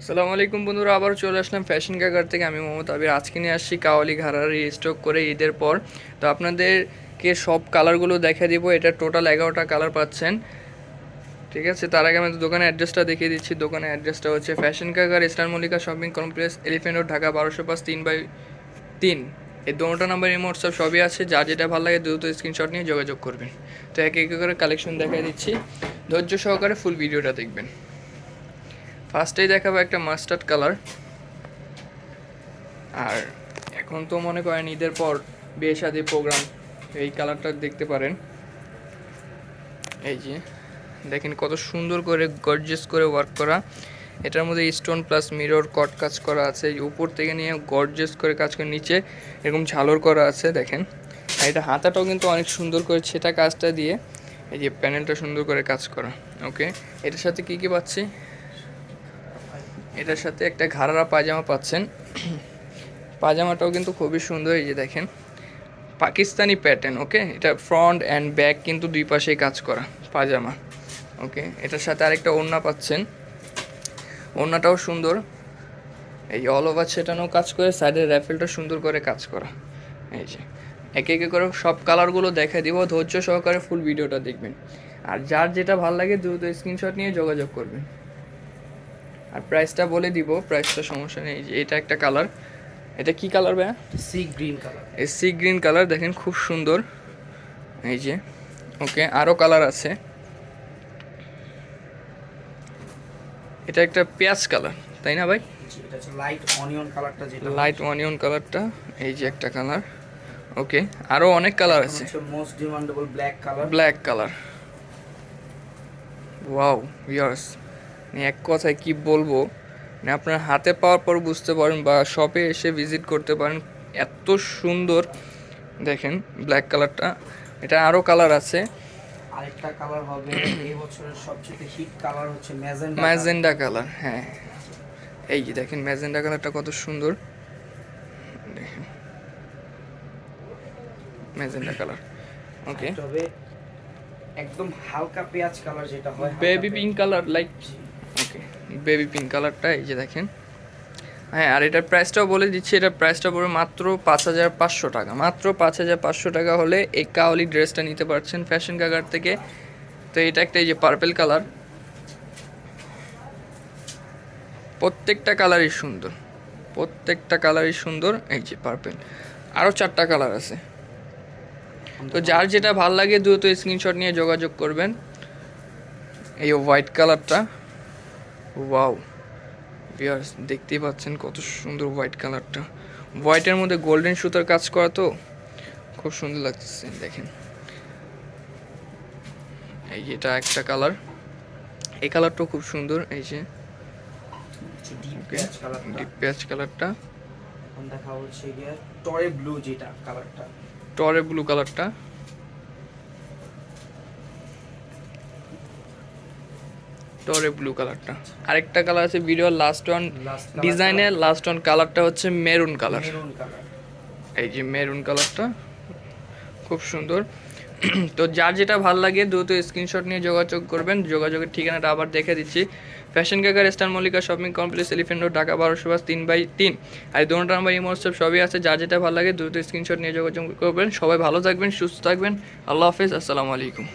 আসসালামু আলাইকুম বন্ধুরা আবার চলে আসলাম ফ্যাশন কাকার থেকে। আমি মোহাম্মদ আবির। আজকে নিয়ে আসছি কাওয়ালি ঘাড়ার স্টক করে ঈদের পর। তো আপনাদেরকে সব কালারগুলো দেখে দিব। এটা টোটাল এগারোটা কালার পাচ্ছেন। ঠিক আছে? তার আগে আমি দোকানের অ্যাড্রেসটা দেখিয়ে দিচ্ছি। দোকানের অ্যাড্রেসটা হচ্ছে ফ্যাশন কাকার Eastern Mallika shopping complex Elephant Road Dhaka বারোশো পাঁচ, তিন বাই তিন। এই দোনোটা নাম্বার রিমোট সব সবই আছে। যা যেটা ভালো লাগে দ্রুত স্ক্রিনশট নিয়ে যোগাযোগ করবেন। তো এক এক করে কালেকশন দেখাই দিচ্ছি। ধৈর্য সহকারে ফুল ভিডিওটা দেখবেন। ফার্স্টেই দেখাবো একটা মাস্টার্ড কালার। আর এখন তো মনে করেন ঈদের পর বিয়ে শাদী প্রোগ্রাম, এই কালারটা দেখতে পারেন। এই যে, দেখেন কত সুন্দর করে গর্জেস করে ওয়ার্ক করা। এটার মধ্যে স্টোন প্লাস মিরর কট কাজ করা আছে। উপর থেকে নিয়ে গর্জেস করে কাজ করে নিচে এরকম ঝালর করা আছে, দেখেন। আর এটা হাতাটাও কিন্তু অনেক সুন্দর করে সেটা কাজটা দিয়ে এই যে প্যানেলটা সুন্দর করে কাজ করা ওকে এটার সাথে কি কি পাচ্ছি? এটার সাথে একটা ঘাড়ারা পায়জামা পাচ্ছেন। পায়জামাটাও কিন্তু খুবই সুন্দর, এই যে দেখেন। পাকিস্তানি প্যাটার্ন ওকে এটা ফ্রন্ট অ্যান্ড ব্যাক কিন্তু দুই পাশেই কাজ করা পায়জামা ওকে এটার সাথে আরেকটা ওড়না পাচ্ছেন। ওড়নাটাও সুন্দর। এই অল ওভার সেটানো কাজ করে সাইডের র্যাফেলটা সুন্দর করে কাজ করা। এই যে, একে একে করে সব কালারগুলো দেখা দিব, ধৈর্য সহকারে ফুল ভিডিওটা দেখবেন। আর যার যেটা ভালো লাগে, দ্রুত স্ক্রিনশট নিয়ে যোগাযোগ করবেন। আর প্রাইসটা বলে দিব প্রাইসটা সমস্যা নেই যে এটা একটা কালার এটা কি কালার ভাইয়া? সি গ্রিন কালার এই সি গ্রিন কালার দেখেন খুব সুন্দর। এই যে ওকে আরও কালার আছে। এটা একটা পেঁয়াজ কালার তাই না ভাই? এটা হচ্ছে লাইট অনিয়ন কালারটা যেটা লাইট অনিয়ন কালারটা এই যে একটা কালার ওকে আরও অনেক কালার আছে। Most demandable black colour black colour wow viewers এক কথায় কি বলব? মানে আপনার হাতে পাওয়ার পর বুঝতে পারেন বা শপে এসে ভিজিট করতে পারেন এত সুন্দর। দেখেন ব্ল্যাক কালারটা এটা আরও কালার আছে। আরেকটা কালার হবে এই বছরের সবচেয়ে হিট কালার হচ্ছে ম্যাজেন্ডা ম্যাজেন্ডা কালার হ্যাঁ। এই যে দেখেন ম্যাজেন্ডা কালারটা কত সুন্দর। দেখেন। ম্যাজেন্ডা কালার ওকে তবে একদম হালকা পেঁয়াজ কালার যেটা হয় baby pink colour like okay baby pink কালারটা এই যে দেখেন। হ্যাঁ আর এটার প্রাইসটাও বলে দিচ্ছি, এটার প্রাইসটা পড়বে মাত্র পাঁচ হাজার পাঁচশো টাকা। মাত্র পাঁচ হাজার পাঁচশো টাকা হলে এই কাওয়ালি ড্রেসটা নিতে পারছেন ফ্যাশন কাগার থেকে। তো এটা একটা এই যে পার্পেল কালার প্রত্যেকটা কালারই সুন্দর। প্রত্যেকটা কালারই সুন্দর, এই যে পার্পেল আরও চারটা কালার আছে। তো যার যেটা ভালো লাগে দ্রুত স্ক্রিনশট নিয়ে যোগাযোগ করবেন। এই হোয়াইট কালারটা ওয়াও ভিউয়ার্স দেখতেই পাচ্ছেন কত সুন্দর হোয়াইট কালারটা। হোয়াইটের মধ্যে গোল্ডেন সুতার কাজ করা তো খুব সুন্দর লাগতেছে দেখেন। এই এটা একটা কালার। এই কালারটাও খুব সুন্দর এই যে। ডিপ পেঁয়াজ কালারটা। দেখা হচ্ছে টরে ব্লু যেটা কালারটা। টরে ব্লু কালারটা। টরে ব্লু কালারটা আরেকটা কালার আছে ভিডিওর লাস্ট ওয়ান ডিজাইনের লাস্ট ওয়ান কালারটা হচ্ছে মেরুন কালার এই যে মেরুন কালারটা খুব সুন্দর। তো যার যেটা ভালো লাগে দ্রুত স্ক্রিনশট নিয়ে যোগাযোগ করবেন। যোগাযোগের ঠিকানাটা আবার দেখে দিচ্ছি। ফ্যাশন কাকার star Mallika shopping complex Elephant Road Dhaka বারোশো বাস তিন বাই তিন। আর দুটো নাম্বার ইমোটসব সবই আছে। যার যেটা ভালো লাগে দ্রুত স্ক্রিনশট নিয়ে যোগাযোগ করবেন। সবাই ভালো থাকবেন সুস্থ থাকবেন। আল্লাহ হাফেজ আসসালামু আলাইকুম।